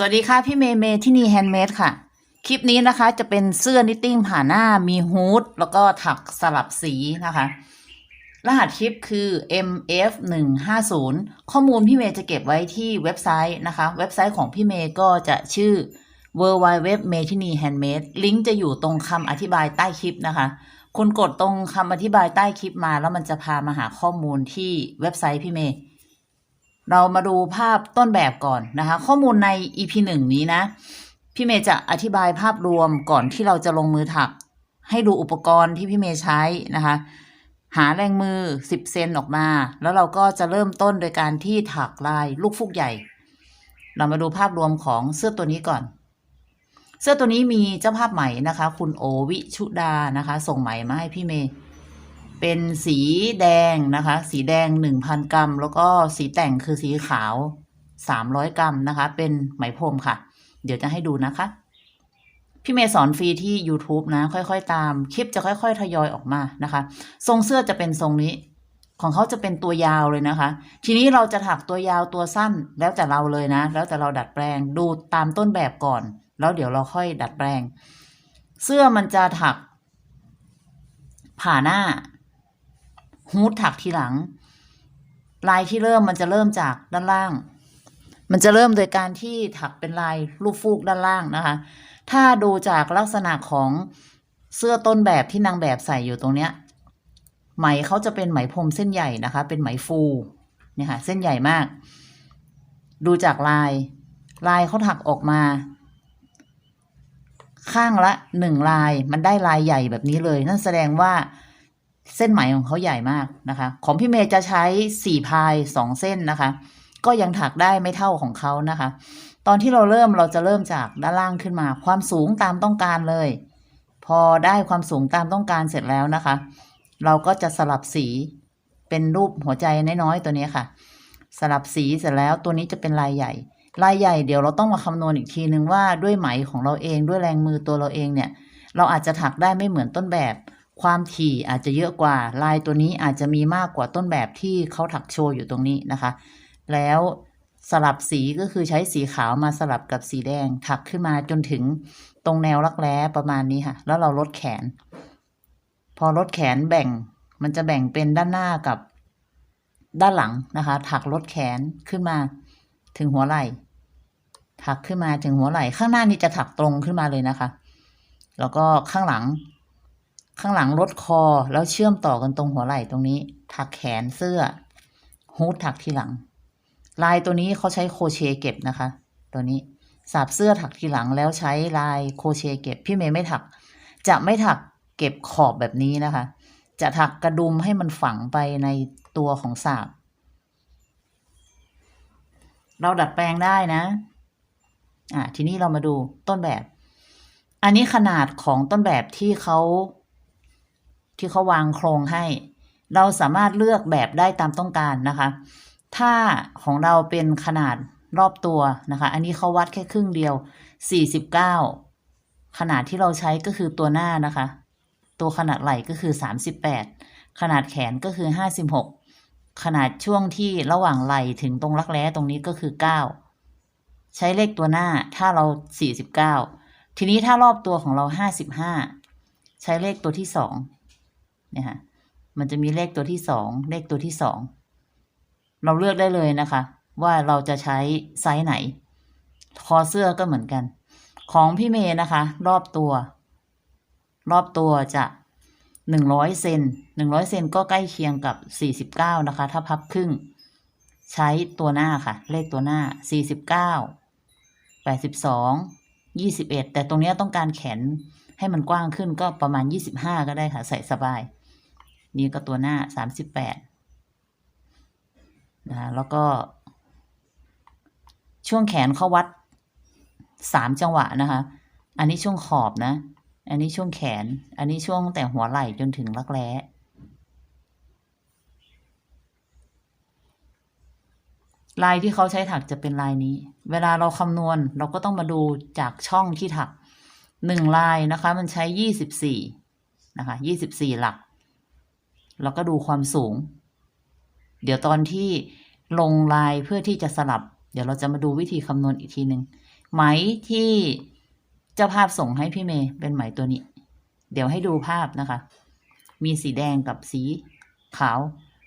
สวัสดีค่ะ พี่เมย์เมย์ที่นี่แฮนด์เมดค่ะ คลิปนี้นะคะจะเป็นเสื้อนิตติ้งผ่าหน้ามีฮูดแล้วก็ถักสลับสีนะคะ รหัสคลิปคือ MF 1 5 0 ข้อมูลพี่เมย์จะเก็บไว้ที่เว็บไซต์นะคะ เว็บไซต์ของพี่เมย์ก็จะชื่อ w w w m a t i n i Handmade ลิงก์จะอยู่ตรงคำอธิบายใต้คลิปนะคะ คุณกดตรงคำอธิบายใต้คลิปมา แล้วมันจะพามาหาข้อมูลที่เว็บไซต์พี่เมย์ เรามาดูภาพต้นแบบก่อนนะคะ ข้อมูลใน EP หนึ่งนี้นะ พี่เมย์จะอธิบายภาพรวมก่อนที่เราจะลงมือถัก ให้ดูอุปกรณ์ที่พี่เมย์ใช้นะคะ หาแรงมือ 10 เซนออกมา แล้วเราก็จะเริ่มต้นโดยการที่ถักลายลูกฟูกใหญ่ เรามาดูภาพรวมของเสื้อตัวนี้ก่อน เสื้อตัวนี้มีเจ้าภาพใหม่นะคะ คุณโอวิชุดานะคะ ส่งไหมมาให้พี่เมย์ เป็นสีแดงนะคะ สีแดง 1,000 กรัม แล้วก็สีแต่งคือสีขาว 300 กรัมนะคะ เป็นไหมพรมค่ะ เดี๋ยวจะให้ดูนะคะ พี่เมย์สอนฟรีที่ YouTube นะ ค่อยๆ ตาม คลิปจะค่อยๆ ทยอยออกมานะคะ ทรงเสื้อจะเป็นทรงนี้ ของเขาจะเป็นตัวยาวเลยนะคะ ทีนี้เราจะถักตัวยาวตัวสั้นแล้วแต่เราเลยนะ แล้วแต่เราดัดแปลง ดูตามต้นแบบก่อน แล้วเดี๋ยวเราค่อยดัดแปลง เสื้อมันจะถักผ่าหน้า ฮูดถักทีหลัง ลายที่เริ่มมันจะเริ่มจากด้านล่าง มันจะเริ่มโดยการที่ถักเป็นลายลูกฟูกด้านล่างนะคะ ถ้าดูจากลักษณะของเสื้อต้นแบบที่นางแบบใส่อยู่ตรงเนี้ย ไหมเขาจะเป็นไหมพรมเส้นใหญ่นะคะ เป็นไหมฟูเนี่ยค่ะเส้นใหญ่มาก ดูจากลาย ลายเขาถักออกมา ข้างละหนึ่งลายมันได้ลายใหญ่แบบนี้เลย นั่นแสดงว่า เส้นไหมของเขาใหญ่มากนะคะ ของพี่เมย์จะใช้สี่พายสองเส้นนะคะ ก็ยังถักได้ไม่เท่าของเขานะคะ ตอนที่เราเริ่มเราจะเริ่มจากด้านล่างขึ้นมา ความสูงตามต้องการเลย พอได้ความสูงตามต้องการเสร็จแล้วนะคะ เราก็จะสลับสีเป็นรูปหัวใจน้อยๆตัวนี้ค่ะ สลับสีเสร็จแล้วตัวนี้จะเป็นลายใหญ่ลายใหญ่เดี๋ยวเราต้องมาคำนวณอีกทีนึงว่าด้วยไหมของเราเองด้วยแรงมือตัวเราเองเนี่ย เราอาจจะถักได้ไม่เหมือนต้นแบบ ความถี่อาจจะเยอะกว่าลายตัวนี้อาจจะมีมากกว่าต้นแบบที่เขาถักโชว์อยู่ตรงนี้นะคะ แล้วสลับสีก็คือใช้สีขาวมาสลับกับสีแดงถักขึ้นมาจนถึงตรงแนวรักแร้ประมาณนี้ค่ะ แล้วเราลดแขน พอลดแขนแบ่งมันจะแบ่งเป็นด้านหน้ากับด้านหลังนะคะ ถักลดแขนขึ้นมาถึงหัวไหล่ ถักขึ้นมาถึงหัวไหล่ ข้างหน้านี่จะถักตรงขึ้นมาเลยนะคะ แล้วก็ข้างหลัง ข้างหลังลดคอแล้วเชื่อมต่อกันตรงหัวไหล่ตรงนี้ ถักแขนเสื้อฮูดถักทีหลัง ลายตัวนี้เขาใช้โคเชเก็บนะคะ ตัวนี้สับเสื้อถักทีหลังแล้วใช้ลายโคเชเก็บพี่เมย์ไม่ถัก จะไม่ถักเก็บขอบแบบนี้นะคะ จะถักกระดุมให้มันฝังไปในตัวของสาบเราดัดแปลงได้นะอะทีนี้เรามาดูต้นแบบ อันนี้ขนาดของต้นแบบที่เขา ที่เขาวางโครงให้ เราสามารถเลือกแบบได้ตามต้องการนะคะ ถ้าของเราเป็นขนาดรอบตัวนะคะ อันนี้เขาวัดแค่ครึ่งเดียว 49 ขนาดที่เราใช้ก็คือตัวหน้านะคะ ตัวขนาดไหล่ก็คือ 38 ขนาดแขนก็คือ 56 ขนาดช่วงที่ระหว่างไหล่ถึงตรงรักแร้ตรงนี้ก็คือ 9 ใช้เลขตัวหน้าถ้าเรา 49 ทีนี้ถ้ารอบตัวของเรา 55 ใช้เลขตัวที่สอง เนี่ยค่ะมันจะมีเลขตัวที่สองเลขตัวที่สองเราเลือกได้เลยนะคะ ว่าเราจะใช้ไซส์ไหน คอเสื้อก็เหมือนกัน ของพี่เมย์นะคะ รอบตัว รอบตัวจะหนึ่งร้อยเซนหนึ่งร้อยเซนก็ใกล้เคียงกับสี่สิบเก้านะคะ ถ้าพับครึ่ง ใช้ตัวหน้าค่ะ เลขตัวหน้าสี่สิบเก้าแปดสิบสองยี่สิบเอ็ดแต่ตรงนี้ต้องการแขนให้มันกว้างขึ้นก็ประมาณยี่สิบห้าก็ได้ค่ะ ใส่สบาย นี่ก็ตัวหน้าสามสิบแปดนะแล้วก็ช่วงแขนเขาวัดสามจังหวะนะคะ อันนี้ช่วงขอบนะ อันนี้ช่วงแขน อันนี้ช่วงแต่หัวไหล่จนถึงรักแร้ลายที่เขาใช้ถักจะเป็นลายนี้ เวลาเราคำนวณเราก็ต้องมาดูจากช่องที่ถักหนึ่งลายนะคะ มันใช้ยี่สิบสี่นะคะยี่สิบสี่หลัก แล้วก็ดูความสูง เดี๋ยวตอนที่ลงลายเพื่อที่จะสลับ เดี๋ยวเราจะมาดูวิธีคำนวณอีกทีหนึ่งไหมที่เจ้าภาพส่งให้พี่เมย์เป็นไหมตัวนี้ เดี๋ยวให้ดูภาพนะคะ มีสีแดงกับสีขาว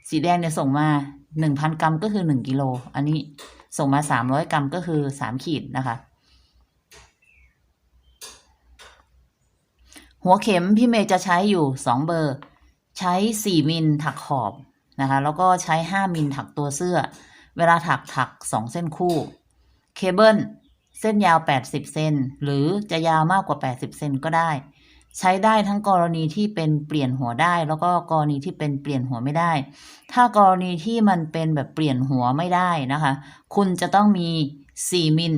สีแดงเนี่ยส่งมาหนึ่งพันกรัมก็คือหนึ่งกิโล อันนี้ส่งมาสามร้อยกรัมก็คือสามขีดนะคะ หัวเข็มพี่เมย์จะใช้อยู่สองเบอร์ ใช้สี่มิลถักขอบนะคะ แล้วก็ใช้ห้ามิลถักตัวเสื้อ เวลาถักถักสองเส้นคู่ เคเบิลเส้นยาว 80 เซนหรือจะยาวมากกว่า 80 เซนก็ได้ ใช้ได้ทั้งกรณีที่เป็นเปลี่ยนหัวได้ แล้วก็กรณีที่เป็นเปลี่ยนหัวไม่ได้ ถ้ากรณีที่มันเป็นแบบเปลี่ยนหัวไม่ได้นะคะ คุณจะต้องมี 4 มิล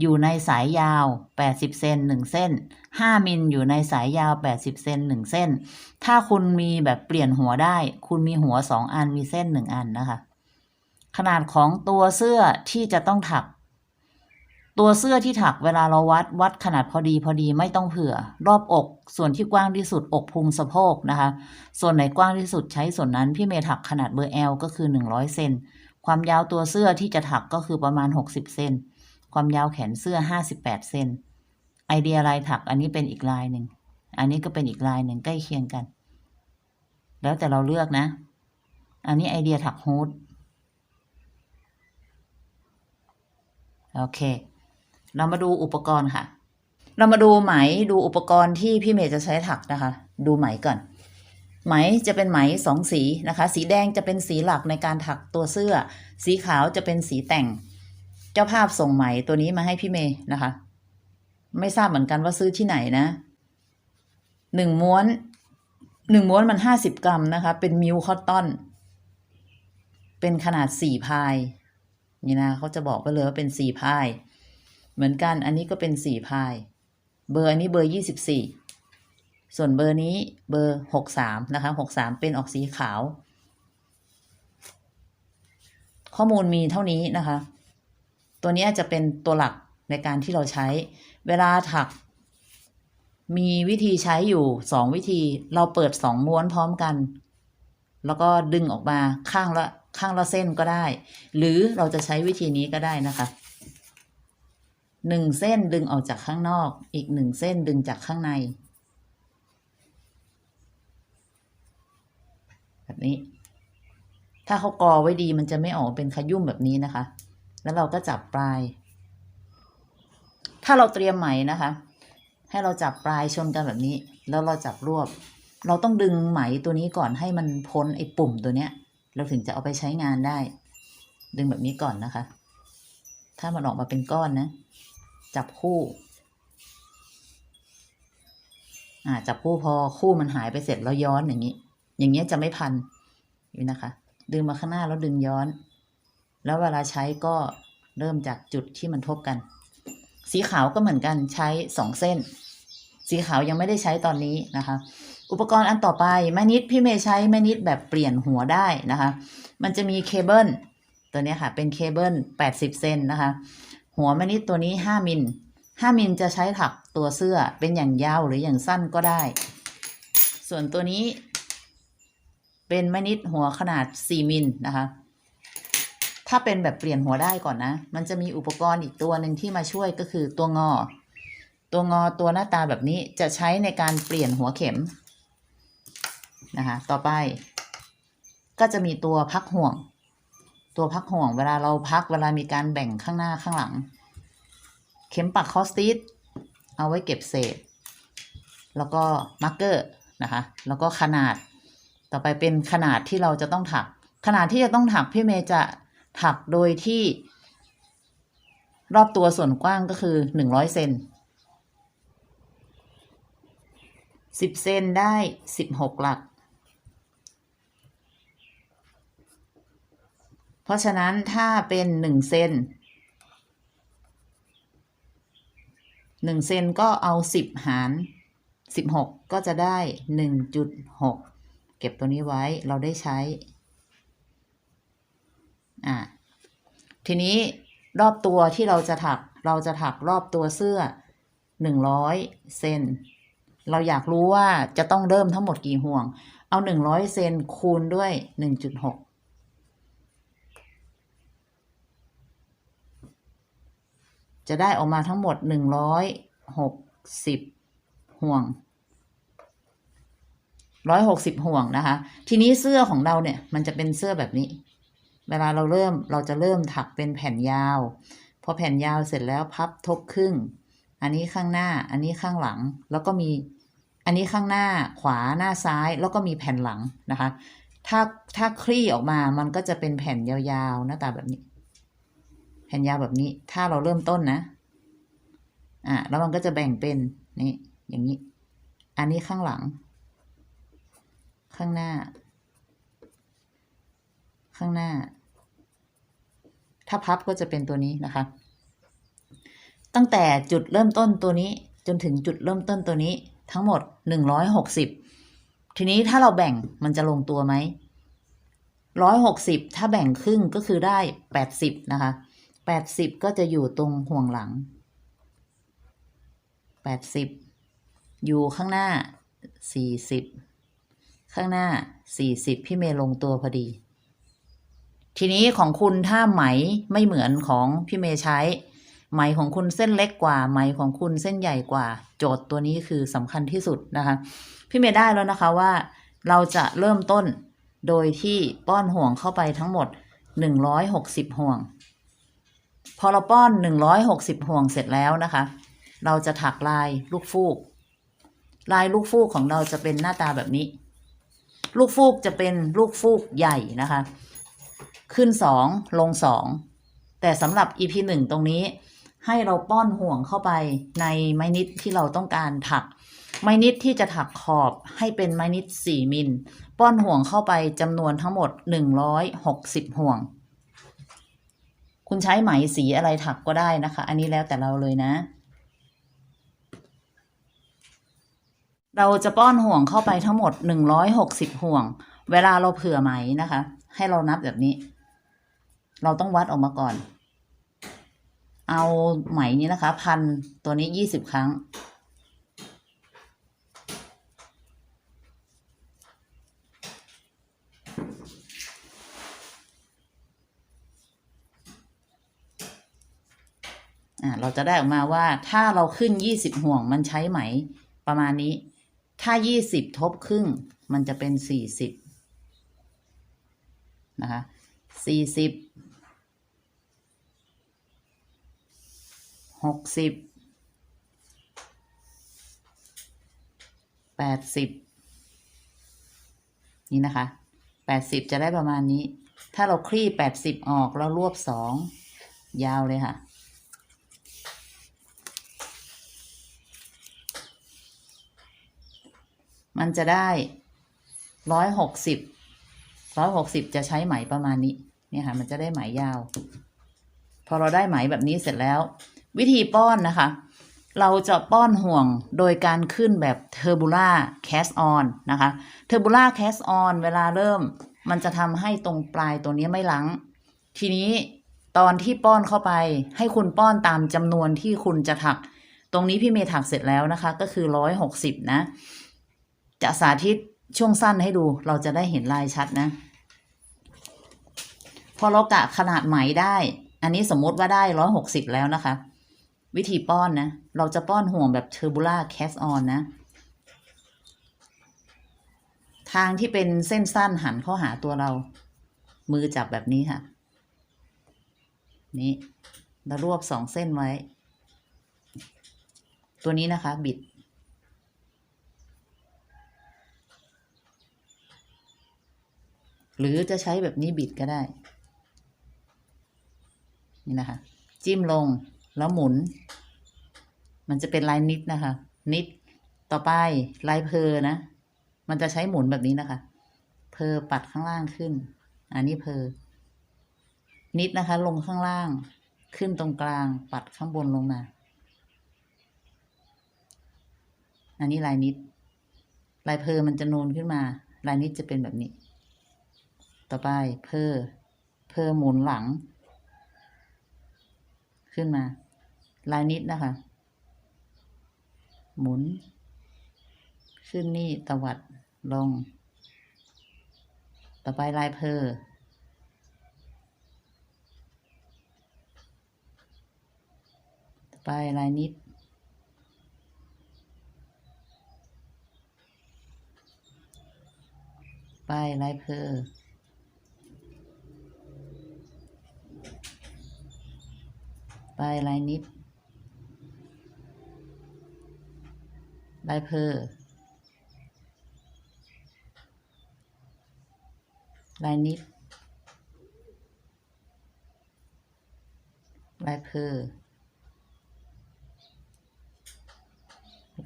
อยู่ในสายยาว 80 เซน1เส้น 5 มิลอยู่ในสายยาว 80 เซน1เส้น ถ้าคุณมีแบบเปลี่ยนหัวได้ คุณมีหัว 2 อันมีเส้น 1 อันนะคะ ขนาดของตัวเสื้อที่จะต้องถัก ตัวเสื้อที่ถักเวลาเราวัดวัดขนาดพอดีพอดีไม่ต้องเผื่อ รอบอก ส่วนที่กว้างที่สุดอกพุงสะโพกนะคะ ส่วนไหนกว้างที่สุดใช้ส่วนนั้นพี่เมย์ถักขนาดเบอร์ L ก็คือ 100 เซนความยาวตัวเสื้อที่จะถักก็คือประมาณ 60 เซน ความยาวแขนเสื้อ58เซนไอเดียลายถักอันนี้เป็นอีกลายหนึ่ง อันนี้ก็เป็นอีกลายหนึ่งใกล้เคียงกัน แล้วแต่เราเลือกนะ อันนี้ไอเดียถักฮูดโอเค เรามาดูอุปกรณ์ค่ะ เรามาดูไหมดูอุปกรณ์ที่พี่เมย์จะใช้ถักนะคะ ดูไหมก่อน ไหมจะเป็นไหมสองสีนะคะ สีแดงจะเป็นสีหลักในการถักตัวเสื้อ สีขาวจะเป็นสีแต่ง เจ้าภาพส่งไหมตัวนี้มาให้พี่เมย์นะคะ ไม่ทราบเหมือนกันว่าซื้อที่ไหนนะหนึ่งม้วนหนึ่งม้วนมันห้าสิบกรัมนะคะ เป็นมิวคอตตอน เป็นขนาดสี่พาย นี่นะเขาจะบอกไปเลยว่าเป็นสี่พาย เหมือนกันอันนี้ก็เป็นสี่พาย เบอร์อันนี้เบอร์ยี่สิบสี่ส่วนเบอร์นี้เบอร์หกสามนะคะหกสามเป็นออกสีขาว ข้อมูลมีเท่านี้นะคะ ตัวนี้จะเป็นตัวหลักในการที่เราใช้ เวลาถัก มีวิธีใช้อยู่สองวิธี เราเปิดสองม้วนพร้อมกัน แล้วก็ดึงออกมาข้างละข้างละเส้นก็ได้ หรือเราจะใช้วิธีนี้ก็ได้นะคะหนึ่งเส้นดึงออกจากข้างนอก อีกหนึ่งเส้นดึงจากข้างใน แบบนี้ ถ้าเขากอไว้ดีมันจะไม่ออกเป็นขยุ่มแบบนี้นะคะ แล้วเราก็จับปลาย ถ้าเราเตรียมไหมนะคะ ให้เราจับปลายชนกันแบบนี้ แล้วเราจับรวบ เราต้องดึงไหมตัวนี้ก่อนให้มันพ้นไอ้ปุ่มตัวเนี้ย เราถึงจะเอาไปใช้งานได้ ดึงแบบนี้ก่อนนะคะ ถ้ามันออกมาเป็นก้อนนะ จับคู่อ่าจับคู่พอคู่มันหายไปเสร็จแล้วย้อนอย่างนี้ อย่างเงี้ยจะไม่พันนี่นะคะ ดึงมาข้างหน้าแล้วดึงย้อน แล้วเวลาใช้ก็เริ่มจากจุดที่มันทบกัน สีขาวก็เหมือนกันใช้สองเส้น สีขาวยังไม่ได้ใช้ตอนนี้นะคะ อุปกรณ์อันต่อไปแม่นิดพี่เมย์ใช้แม่นิดแบบเปลี่ยนหัวได้นะคะ มันจะมีเคเบิลตัวนี้ค่ะ เป็นเคเบิล80 เซนนะคะ หัวแม่นิดตัวนี้ 5 มิล 5 มิลจะใช้ถักตัวเสื้อเป็นอย่างยาวหรืออย่างสั้นก็ได้ ส่วนตัวนี้เป็นแม่นิดหัวขนาด 4 มิลนะคะ ถ้าเป็นแบบเปลี่ยนหัวได้ก่อนนะ มันจะมีอุปกรณ์อีกตัวหนึ่งที่มาช่วยก็คือตัวงอ ตัวงอตัวหน้าตาแบบนี้จะใช้ในการเปลี่ยนหัวเข็มนะคะ ต่อไป ก็จะมีตัวพักห่วง ตัวพักห่วงเวลาเราพักเวลามีการแบ่งข้างหน้าข้างหลัง เข็มปักคอสติสเอาไว้เก็บเศษ แล้วก็มาร์กเกอร์นะคะ แล้วก็ขนาด ต่อไปเป็นขนาดที่เราจะต้องถัก ขนาดที่จะต้องถักพี่เมย์จะ ถักโดยที่รอบตัวส่วนกว้างก็คือหนึ่งร้อยเซนสิบเซนได้สิบหกหลัก เพราะฉะนั้นถ้าเป็นหนึ่งเซนหนึ่งเซนก็เอาสิบหารสิบหกก็จะได้หนึ่งจุดหกเก็บตัวนี้ไว้เราได้ใช้ อ่าทีนี้รอบตัวที่เราจะถักเราจะถักรอบตัวเสื้อหนึ่งร้อยเซนเราอยากรู้ว่าจะต้องเริ่มทั้งหมดกี่ห่วง เอาหนึ่งร้อยเซนคูณด้วยหนึ่งจุดหกจะได้ออกมาทั้งหมดหนึ่งร้อยหกสิบห่วงร้อยหกสิบห่วงนะคะ ทีนี้เสื้อของเราเนี่ย มันจะเป็นเสื้อแบบนี้ เวลาเราเริ่มเราจะเริ่มถักเป็นแผ่นยาว พอแผ่นยาวเสร็จแล้วพับทบครึ่ง อันนี้ข้างหน้า อันนี้ข้างหลัง แล้วก็มี อันนี้ข้างหน้าขวาหน้าซ้าย แล้วก็มีแผ่นหลังนะคะ ถ้าถ้าคลี่ออกมา มันก็จะเป็นแผ่นยาวๆหน้าตาแบบนี้ แผ่นยาวแบบนี้ ถ้าเราเริ่มต้นนะ อะแล้วมันก็จะแบ่งเป็นนี่อย่างนี้ อันนี้ข้างหลัง ข้างหน้า ข้างหน้า ถ้าพับก็จะเป็นตัวนี้นะคะ ตั้งแต่จุดเริ่มต้นตัวนี้จนถึงจุดเริ่มต้นตัวนี้ทั้งหมดหนึ่งร้อยหกสิบทีนี้ถ้าเราแบ่งมันจะลงตัวไหมร้อยหกสิบถ้าแบ่งครึ่งก็คือได้แปดสิบนะคะแปดสิบก็จะอยู่ตรงห่วงหลังแปดสิบอยู่ข้างหน้าสี่สิบข้างหน้าสี่สิบพี่เมย์ลงตัวพอดี ทีนี้ของคุณถ้าไหมไม่เหมือนของพี่เมย์ใช้ ไหมของคุณเส้นเล็กกว่า ไหมของคุณเส้นใหญ่กว่า โจทย์ตัวนี้คือสำคัญที่สุดนะคะ พี่เมย์ได้แล้วนะคะว่า เราจะเริ่มต้นโดยที่ป้อนห่วงเข้าไปทั้งหมด 160 ห่วง พอเราป้อน 160 ห่วงเสร็จแล้วนะคะ เราจะถักลายลูกฟูก ลายลูกฟูกของเราจะเป็นหน้าตาแบบนี้ ลูกฟูกจะเป็นลูกฟูกใหญ่นะคะ ขึ้นสองลงสองแต่สำหรับ EP หนึ่งตรงนี้ ให้เราป้อนห่วงเข้าไปในไม้นิดที่เราต้องการถัก ไม้นิดที่จะถักขอบให้เป็นไม้นิด 4 มิล ป้อนห่วงเข้าไปจำนวนทั้งหมด 160 ห่วง คุณใช้ไหมสีอะไรถักก็ได้นะคะ อันนี้แล้วแต่เราเลยนะเราจะป้อนห่วงเข้าไปทั้งหมด 160 ห่วง เวลาเราเผื่อไหมนะคะ ให้เรานับแบบนี้ เราต้องวัดออกมาก่อน เอาไหมนี้นะคะ พันตัวนี้20ครั้ง อ่าเราจะได้ออกมาว่าถ้าเราขึ้น20ห่วงมันใช้ไหมประมาณนี้ ถ้า20ทบครึ่ง มันจะเป็น40นะคะสี่สิบ 40 60 80นี่นะคะ80จะได้ประมาณนี้ ถ้าเราคลี่80ออกแล้วรวบ2ยาวเลยค่ะมันจะได้ร้อยหกสิบร้อยหกสิบจะใช้ไหมประมาณนี้ เนี่ยค่ะ มันจะได้ไหมยาว พอเราได้ไหมแบบนี้เสร็จแล้ว วิธีป้อนนะคะ เราจะป้อนห่วงโดยการขึ้นแบบเทอร์บูล่าแคสออนนะคะเทอร์บูล่าแคสออนเวลาเริ่มมันจะทำให้ตรงปลายตัวนี้ไม่ลัง ทีนี้ตอนที่ป้อนเข้าไป ให้คุณป้อนตามจำนวนที่คุณจะถัก ตรงนี้พี่เมย์ถักเสร็จแล้วนะคะ ก็คือร้อยหกสิบนะ จะสาธิตช่วงสั้นให้ดูเราจะได้เห็นลายชัดนะ พอเรากะขนาดไหมได้ อันนี้สมมติว่าได้ร้อยหกสิบแล้วนะคะ วิธีป้อนนะ เราจะป้อนห่วงแบบเทอร์บูล่าแคสออนนะ ทางที่เป็นเส้นสั้นหันเข้าหาตัวเรา มือจับแบบนี้ค่ะ นี่แล้วรวบสองเส้นไว้ ตัวนี้นะคะ บิด หรือจะใช้แบบนี้บิดก็ได้ นี่นะคะ จิ้มลง แล้วหมุน มันจะเป็นลายนิดนะคะ นิดต่อไปลายเพอนะ มันจะใช้หมุนแบบนี้นะคะ เพอปัดข้างล่างขึ้น อันนี้เพอ นิดนะคะ ลงข้างล่าง ขึ้นตรงกลาง ปัดข้างบนลงมา อันนี้ลายนิด ลายเพอมันจะนูนขึ้นมา ลายนิดจะเป็นแบบนี้ ต่อไปเพอเพอหมุนหลัง ขึ้นมา ลายนิดนะคะ หมุน ขึ้นนี่ตวัดลง ต่อไปลายเพอพไปลายนิด ไปลายเพอ ไปลายนิดลายเพอลายนิดลายเพอ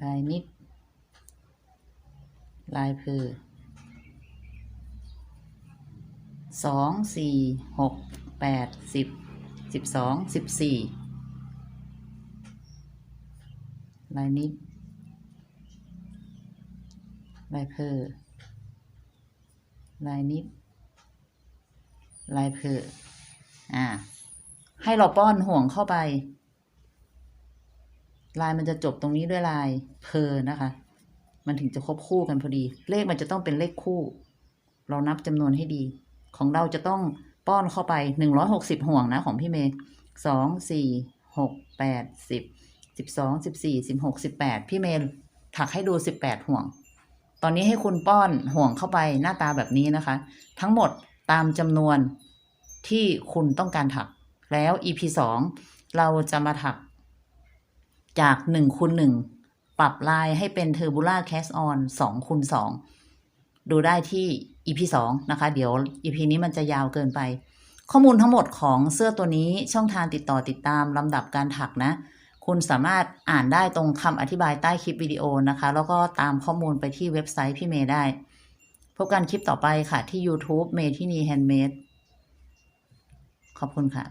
ลายนิดลายเพอสองสี่หกแปดสิบสิบสองสิบสี่ ลายนิดลายเพอลายนิดลายเพออ่า ให้เราป้อนห่วงเข้าไป ลายมันจะจบตรงนี้ด้วยลายเพอนะคะ มันถึงจะครบคู่กันพอดี เลขมันจะต้องเป็นเลขคู่ เรานับจำนวนให้ดี ของเราจะต้องป้อนเข้าไปหนึ่งร้อยหกสิบห่วงนะของพี่เมย์สองสี่หกแปดสิบ สิบสองสิบสี่สิบหกสิบแปดพี่เมย์ถักให้ดูสิบแปดห่วง ตอนนี้ให้คุณป้อนห่วงเข้าไปหน้าตาแบบนี้นะคะ ทั้งหมดตามจำนวนที่คุณต้องการถัก แล้ว EP สองเราจะมาถัก จากหนึ่งคูณหนึ่งปรับลายให้เป็นเทอร์บูล่าแคสออนสองคูณสองดูได้ที่ EP สองนะคะ เดี๋ยว EP นี้มันจะยาวเกินไป ข้อมูลทั้งหมดของเสื้อตัวนี้ช่องทางติดต่อติดตามลำดับการถักนะ คุณสามารถอ่านได้ตรงคำอธิบายใต้คลิปวิดีโอนะคะ แล้วก็ตามข้อมูลไปที่เว็บไซต์พี่เมย์ได้ พบกันคลิปต่อไปค่ะที่ YouTube เมทินีแฮนด์เมดขอบคุณค่ะ